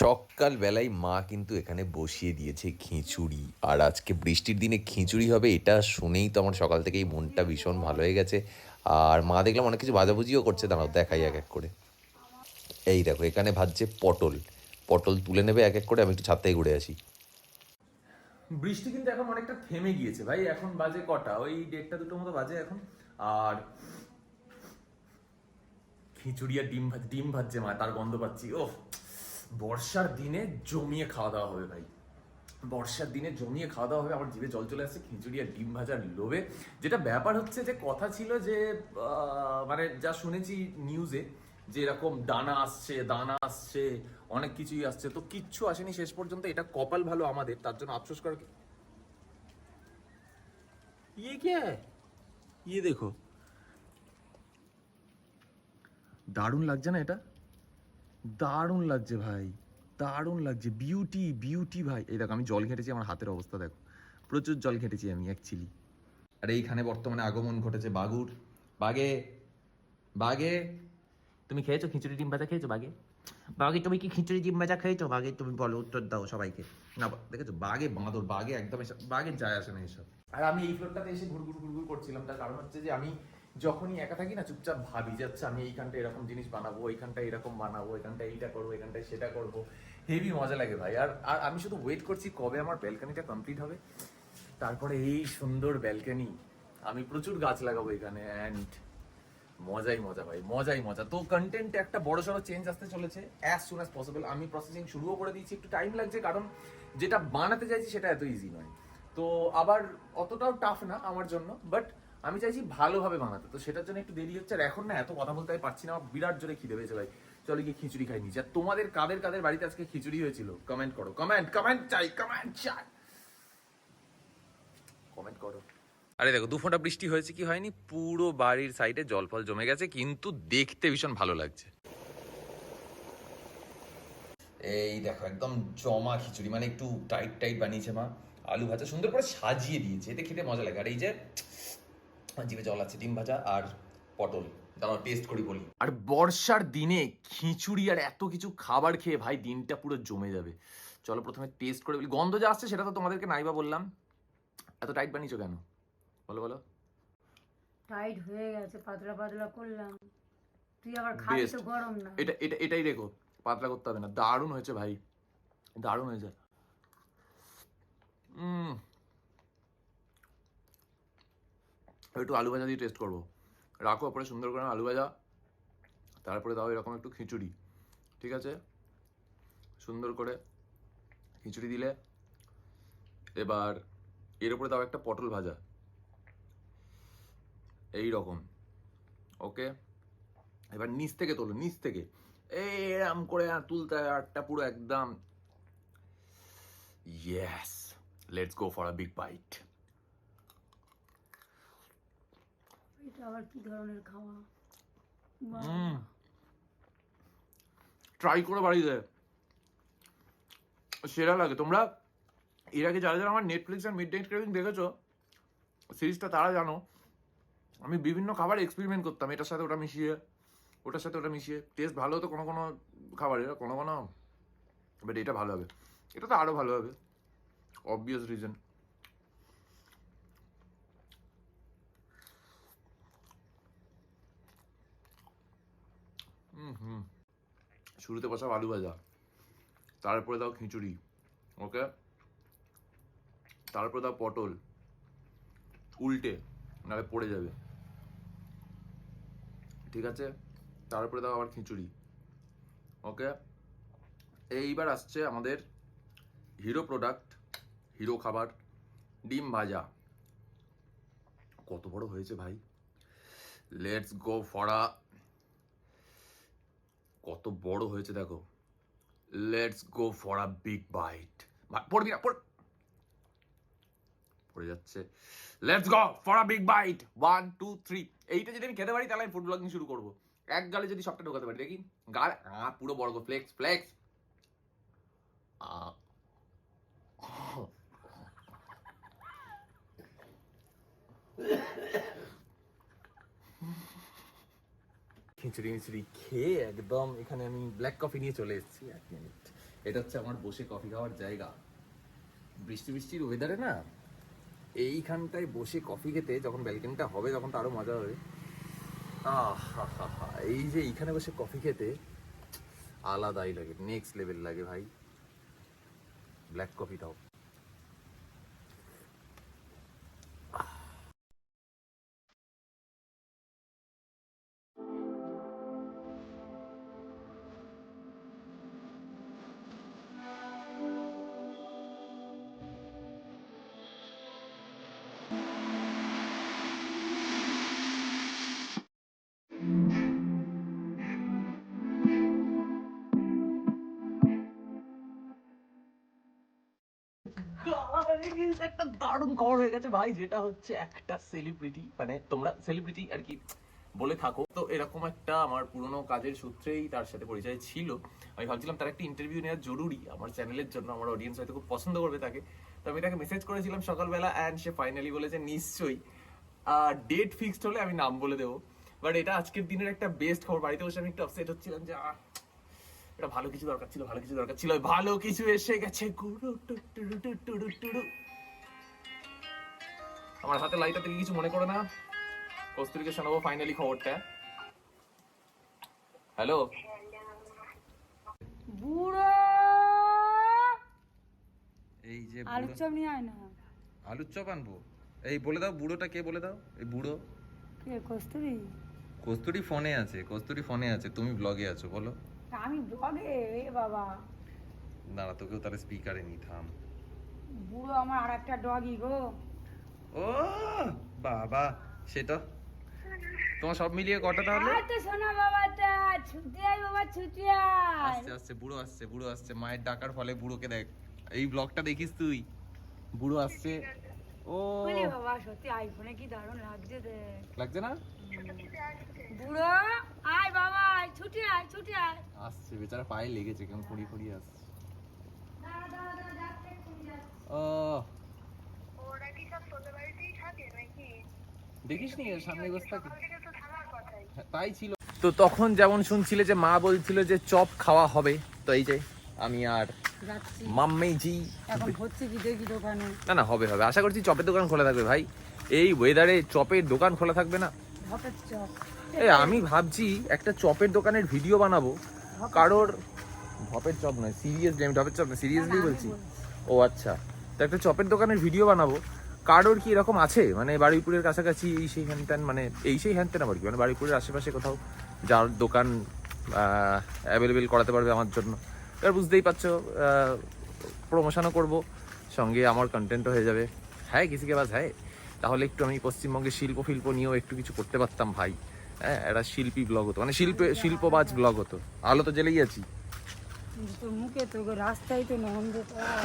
সকালবেলায় মা কিন্তু এখানে বসিয়ে দিয়েছে খিচুড়ি। আর আজকে বৃষ্টির দিনে খিচুড়ি হবে, এটা শুনেই তো আমার সকাল থেকেই মনটা ভীষণ ভালো হয়ে গেছে। আর মা দেখলাম অনেক কিছু ভাজাভুজিও করছে, দাঁড়াও দেখাই এক এক করে। এই দেখো, এখানে ভাজছে পটল। পটল তুলে নেবে এক এক করে, আমি একটু ছাদ থেকে ঘুরে আসি। বৃষ্টি কিন্তু এখন অনেকটা থেমে গিয়েছে ভাই, এখন বাজে কটা? ওই দেড়টা দুটো মতো বাজে এখন। আর খিচুড়ি আর ডিম ভাজ, ডিম ভাজছে মা, তার গন্ধ পাচ্ছি ও বর্ষার দিনে জমিয়ে খাওয়া দাওয়া হবে ভাই। বর্ষার দিনে জমিয়ে খাওয়া দাওয়া হবে, আমার জিভে জল চলে আসছে, খিচুড়ি আর ডিম ভাজার লোভে। যেটা ব্যাপার হচ্ছে যে, কথা ছিল যে মানে যা শুনেছি নিউজে যে এরকম দানা আসছে দানা আসছে, অনেক কিছুই আসছে, তো কিচ্ছু আসেনি শেষ পর্যন্ত, এটা কপাল ভালো আমাদের, তার জন্য আফসোস করার ইয়ে কে? ইয়ে দেখো। দারুণ লাগছে না এটা? দারুণ লাগছে ভাই, দারুণ লাগছে। বিউটি বিউটি ভাই। এই দেখো, আমি জল ঘেঁটেছি, আমার হাতের অবস্থা দেখো। প্রচুর জল ঘেঁটেছি আমি অ্যাকচুয়ালি আর এইখানে বর্তমানে আগমন ঘটেছে বাগুর। বাগে বাগে, তুমি খেয়েছো খিচুড়ি ডিম ভাজা? খেয়েছো বাগে? বাগে, তুমি কি খিচুড়ি ডিম ভাজা খেয়েছো? বাগে, তুমি বলো, উত্তর দাও সবাইকে। না, দেখেছ? বাগে বাঁদর, বাগে একদম বাগে যায় আসে না এসব। আর আমি এই ফ্লোরটাতে এসে ঘুরঘুর ঘুরঘুর করছিলাম, তার কারণ হচ্ছে যে আমি যখনই একা থাকি না, চুপচাপ ভাবি যাচ্ছে আমি এইখানটা এরকম জিনিস বানাবো এইখানটা এরকম বানাবো এখানটা এইটা করব এখানটায় সেটা করব। হেভি মজা লাগে ভাই। আর আর আমি শুধু ওয়েট করছি কবে আমার ব্যালকানিটা কমপ্লিট হবে। তারপরে এই সুন্দর ব্যালকানি আমি প্রচুর গাছ লাগাবো এখানে অ্যান্ড মজাই মজা ভাই, মজাই মজা। তো কন্টেন্ট একটা বড় সড়ো চেঞ্জ আসতে চলেছে অ্যাজ সুন অ্যাজ পসিবল আমি প্রসেসিং শুরুও করে দিয়েছি, একটু টাইম লাগছে, কারণ যেটা বানাতে চাইছি সেটা এত ইজি নয়। তো আবার অতটাও টাফ না আমার জন্য বাট আমি চাইছি ভালোভাবে বানাতে। তো সেটার জন্য একটু দেরি হচ্ছে আর এখন না এত কথা বলতে আমি পারছি না আমার বিরাট জোরে খিদে পেয়েছে ভাই। চলো গিয়ে খিচুড়ি খাই নিচ্ছি আর তোমাদের কাদের কাদের বাড়িতে আজকে খিচুড়ি হয়েছিল? কমেন্ট করো। কমেন্ট কমেন্ট চাই কমেন্ট চাই। কমেন্ট করো। আরে দেখো দু ফোঁটা বৃষ্টি হয়েছে কি হয়নি? পুরো বাড়ির সাইডে জল ফল জমে গেছে কিন্তু দেখতে ভীষণ ভালো লাগছে। এই দেখো একদম জমা খিচুড়ি। মানে একটু টাইট টাইট বানিয়েছে মা। আলু ভাজা সুন্দর করে সাজিয়ে দিয়েছে এতে খেতে মজা লাগে। আর এই যে জিভে জল আছে ডিম ভাজা আর পটল। দাঁড়াও টেস্ট করি বলি। আর বর্ষার দিনে খিচুড়ি আর এত কিছু খাবার খেয়ে ভাই দিনটা পুরো জমে যাবে। চলো প্রথমে টেস্ট করে বলি। গন্ধ যা আসছে সেটা তো তোমাদেরকে নাইবা বললাম। এত টাইট বানিয়েছো কেন? বলো বলো। টাইট হয়ে গেছে পাতলা পাতলা করলাম। তুই আবার খাবি তো গরম না। এটা এটা এটাই রেখো পাতলা করতে হবে না। দারুণ হয়েছে ভাই। দারুণ হয়েছে। উম। একটু আলু ভাজা দিয়ে টেস্ট করব। রাখো পরে সুন্দর করে আলু ভাজা, তারপরে দাও এরকম একটু খিচুড়ি, ঠিক আছে? সুন্দর করে খিচুড়ি দিলে, এবার এর উপরে দাও একটা পটল ভাজা এই রকম ওকে এবার নিচ থেকে তোলো, নিচ থেকে, এরম করে আর তুলতে আরটা পুরো একদম yes let's go for a big bite এটা আবার কি ধরনের খাওয়া? ট্রাই করে বাড়িতে। সেরা লাগে। তোমরা এর আগে যারা যারা আমার নেটফ্লিক্স আর মিড নাইট ক্রেভিং দেখেছ, সিরিজটা তারা জানো, আমি বিভিন্ন খাবার এক্সপেরিমেন্ট করতাম। এটার সাথে ওটা মিশিয়ে, ওটার সাথে ওটা মিশিয়ে। টেস্ট ভালো হতো কোনো কোনো খাবারের কোনো কোনো বাট এটা ভালো হবে। এটা তো আরও ভালো হবে। অবভিয়াস রিজন হুম শুরুতে বসাও আলু ভাজা, তারপরে দাও খিচুড়ি ওকে তারপরে দাও পটল, উল্টে, নাহলে পড়ে যাবে। ঠিক আছে? তারপরে দাও আবার খিচুড়ি ওকে এইবার আসছে আমাদের হিরো প্রোডাক্ট হিরো খাবার, ডিম ভাজা। কত বড় হয়েছে ভাই। লেটস গো ফরা কত বড় হয়েছে দেখো। Let's go for a big bite পড়বি না, পড় যাচ্ছে। Let's go for a big bite one two three এইটা যদি আমি খেতে পারি, তাহলে আমি ফুড ব্লগিং শুরু করব। এক গালে যদি সবটা ঢোকাতে পারি, দেখি? গাল পুরো বড় ফ্লেক্স ফ্লেক্স খিচুড়ি মিচুড়ি খেয়ে একদম এখানে আমি ব্ল্যাক কফি নিয়ে চলে এসেছি এক মিনিট এটা হচ্ছে আমার বসে কফি খাওয়ার জায়গা। বৃষ্টি বৃষ্টির ওয়েদারে না, এইখানটায় বসে কফি খেতে যখন ব্যালকনিটা হবে তখন তো আরও মজা হবে। এই যে এইখানে বসে কফি খেতে, আলাদাই লাগে নেক্সট লেভেল লাগে ভাই। ব্ল্যাক কফিটাও একটা দারুণ খবর হয়ে গেছে ভাই, যেটা হচ্ছে একটা সেলিব্রিটি মানে তোমরা সেলিব্রিটি আর কি বলে থাকো। তো এরকম একটা আমার পুরনো কাজের সূত্রেই তার সাথে পরিচয় ছিল। আমি ভাবছিলাম তার একটা ইন্টারভিউ নেওয়া জরুরি, আমার চ্যানেলের জন্য, আমার অডিয়েন্স হয়তো খুব পছন্দ করবে তাকে। তো আমি তাকে মেসেজ করেছিলাম সকালবেলা অ্যান্ড সে ফাইনালি বলেছে, নিশ্চয়ই। ডেট ফিক্সড হলে আমি নাম বলে দেবো। বাট এটা আজকের দিনের একটা বেস্ট খবর। বাড়িতে বসে আমি একটু আপসেট হচ্ছিলাম যে এটা ভালো কিছু দরকার ছিল ভালো কিছু দরকার ছিল ভালো কিছু এসে গেছে। আমার হাতে লাইটটা থেকে কিছু মনে করো না। কস্তুরীকে শোনাবো ফাইনালি খবরটা। হ্যালো বুড়ো! এই যে আলুর চপ নিয়ে আয় না। আলুর চপ আনব? এই বলে দাও বুড়োটা কে বলে দাও? এই বুড়ো। কে কস্তুরি? কস্তুরি ফোনে আছে কস্তুরি ফোনে আছে তুমি ব্লগে আছো বলো। আমি ব্লগে এ বাবা। দাঁড়া তোকেও তাহলে স্পিকারে নিতাম বুড়ো আমার আর একটা ডগি গো। ও বাবা সেটা? তোমার সব মিলিয়ে কটা তাহলে? আর তো শোনা বাবাটা ছুটি আয় বাবা ছুটি আয়। আসছে আসছে বুড়ো আসছে বুড়ো আসছে। মায়ের ডাকার ফলে বুড়োকে দেখ। এই ব্লগটা দেখিস তুই? বুড়ো আসছে। ও। বলে বাবা সত্যি আইফোনে কি দারুণ লাগছে দেখ লাগছে না? বুড়ো আয় বাবা আয়, ছুটি আয় ছুটি আয়। আসছে বেচারা পায়ে লেগেছে কেমন কুড়ি কুড়ি আসছে। দাঁড়া, দাঁড়া, দাঁড়া, যাচ্ছে, এক্ষুনি যাচ্ছে। ও। ওরা কি সব তোদের বাড়িতেই থাকে নাকি? দেখিস নি সামনে বসে থাকে হ্যাঁ, তাই ছিল। তো তখন যেমন শুনছিলে যে মা বলছিল যে চপ খাওয়া হবে তো এই যে আমি আর যাচ্ছি জি এখন হচ্ছে কি দেখি দোকানে। না না হবে হবে। আশা করছি চপের দোকান খোলা থাকবে ভাই। এই ওয়েদারে চপের দোকান খোলা থাকবে না? এই আমি ভাবছি একটা চপের দোকানের ভিডিও বানাবো। কারোর ভপের চপ নয় সিরিয়াসলি আমি ঢপের চপ না সিরিয়াসলি বলছি। ও আচ্ছা। তো একটা চপের দোকানের ভিডিও বানাবো। কারোর কি এরকম আছে? মানে বারুইপুরের কাছাকাছি এই সেই হ্যান ত্যান মানে এই সেই হ্যান ত্যান আবার কি? মানে বারুইপুরের আশেপাশে কোথাও যার দোকান অ্যাভেলেবেল করাতে পারবে আমার জন্য। এবার বুঝতেই পারছ প্রমোশনও করব সঙ্গে আমার কন্টেন্টও হয়ে যাবে। হ্যাঁ কিসি কে বাস হ্যাঁ। তাহলে একটু আমি পশ্চিমবঙ্গের শিল্প ফিল্প নিয়েও একটু কিছু করতে পারতাম ভাই। হ্যাঁ একটা শিল্পী ব্লগ হতো মানে শিল্পে শিল্পবাজ ব্লগ হতো। আলো তো জেলেই আছি।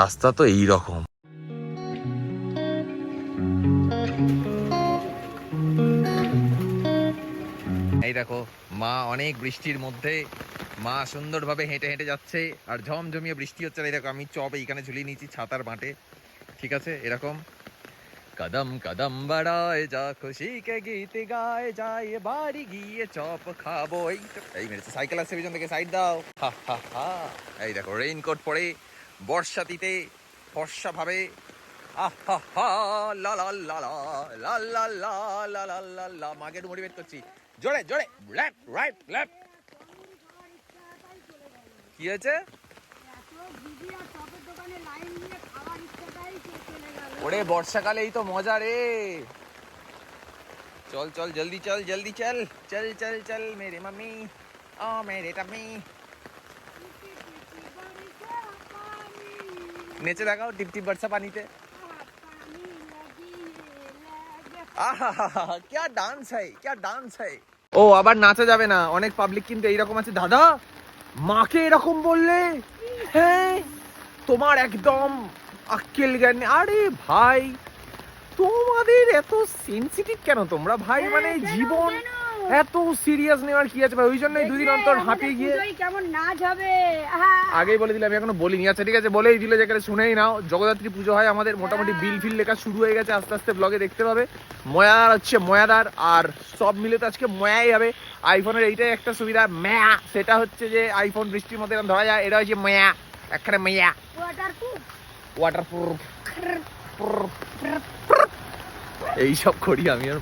রাস্তা তো এই রকম। এই দেখো মা অনেক বৃষ্টির মধ্যে মা সুন্দরভাবে হেঁটে হেঁটে যাচ্ছে আর ঝমঝমিয়ে বৃষ্টি হচ্ছে না এরকম আমি চপ এইখানে ঝুলিয়ে নিয়েছি ছাতার বাঁটে ঠিক আছে এরকম কদম কদম বাড়ায় যা খুশি কে গীত গায় যায় বাড়ি গিয়ে চপ খাব এই এই মেরেছে সাইকেল আসছে পিছন থেকে সাইড দাও হা হা হা এই দেখো রেইনকোট পরে বর্ষাতিতে ফর্সা ভাবে মাকে মোটিভেট করছি জোরে জোরে লেফট রাইট লেফট কি হয়েছে ওরে বর্ষাকালে এই তো মজা রে চল চল জলদি চল জলদি চল চল চল চল মেরে মাম্মি ও মেরে টাম্মি নেচে দেখাও টিপ টিপ বর্ষা পানিতে আহা क्या ডান্স है क्या ডান্স है ও আবার নাচা যাবে না অনেক পাবলিক কিন্তু এইরকম আছে দাদা মাকে এরকম বললে? হ্যাঁ তোমার একদম আক্কেল জ্ঞান আরে ভাই তোমাদের এত সেন্সিটিভ কেন তোমরা? ভাই মানে জীবন এত সিরিয়াস নেওয়ার কি আছে ভাই? ওই জন্যই দুদিন অন্তর হাঁপিয়ে গিয়ে কেমন নাচ হবে? আগেই বলে দিলাম আমি এখনও বলিনি। আচ্ছা ঠিক আছে বলেই দিলে যেখানে শুনেই নাও। জগদ্ধাত্রী পুজো হয় আমাদের মোটামুটি বিল ফিল লেখা শুরু হয়ে গেছে আস্তে আস্তে ব্লগে দেখতে পাবে। ময়ার হচ্ছে ময়াদার আর সব মিলে তো আজকে ময়াই হবে। আইফোনের এইটাই একটা সুবিধা ম্যা। সেটা হচ্ছে যে আইফোন বৃষ্টির মধ্যে ধরা যায় এটা হচ্ছে ময়া। এখানে মাইয়া ওয়াটারপ্রুফ ওয়াটারপ্রুফ এইসব করি আমি আর